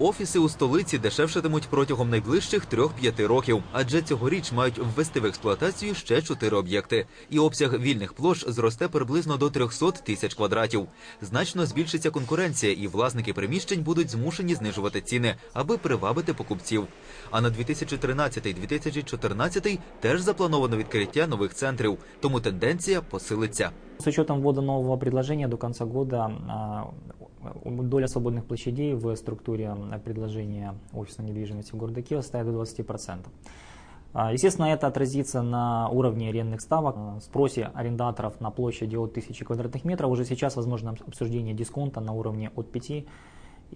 Офіси у столиці дешевшатимуть протягом найближчих 3-5 років, адже цьогоріч мають ввести в експлуатацію ще 4 об'єкти. І обсяг вільних площ зросте приблизно до 300 тисяч квадратів. Значно збільшиться конкуренція, і власники приміщень будуть змушені знижувати ціни, аби привабити покупців. А на 2013-2014 теж заплановано відкриття нових центрів, тому тенденція посилиться. С учетом ввода нового предложения до конца года а, доля свободных площадей в структуре предложения офисной недвижимости в городе Киева составит до 20%. А, Естественно, это отразится на уровне арендных ставок, а, спросе арендаторов на площади от 1000 квадратных метров. Уже сейчас возможно обсуждение дисконта на уровне от 5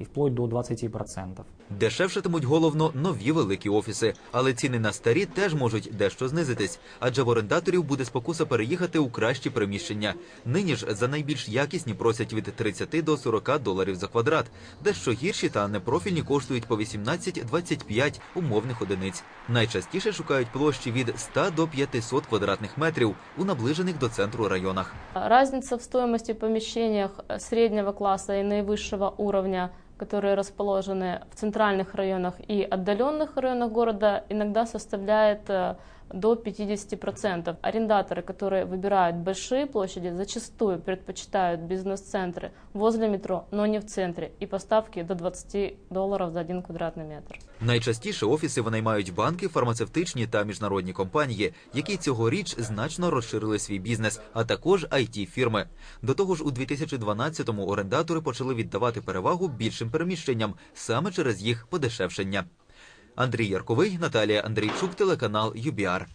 и вплоть до 20%. Дешевшатимуть головно нові великі офіси, але ціни на старі теж можуть дещо знизитись, адже в орендаторів буде спокуса переїхати у кращі приміщення. Нині ж за найбільш якісні просять від 30 до 40 доларів за квадрат. Дещо гірші та непрофільні коштують по 18-25 умовних одиниць. Найчастіше шукають площі від 100 до 500 квадратних метрів у наближених до центру районах. Разница в стоимости помещениях э, среднего класса и наивысшего уровня, которые расположены в центральных районах и отдаленных районах города, иногда составляет э, до 50%. Арендаторы, которые выбирают большие площади, зачастую предпочитают бизнес-центры возле метро, но не в центре, и поставки до 20 долларов за один квадратный метр. Найчастіше офіси винаймають банки, фармацевтичні та міжнародні компанії, які цьогоріч значно розширили свій бізнес, а також it фірми. До того ж, у 2012-му орендатори почали віддавати перевагу більшим переміщенням саме через їх подешевшення. Андрій Ярковий, Наталія Андрійчук, телеканал ЮБІАР.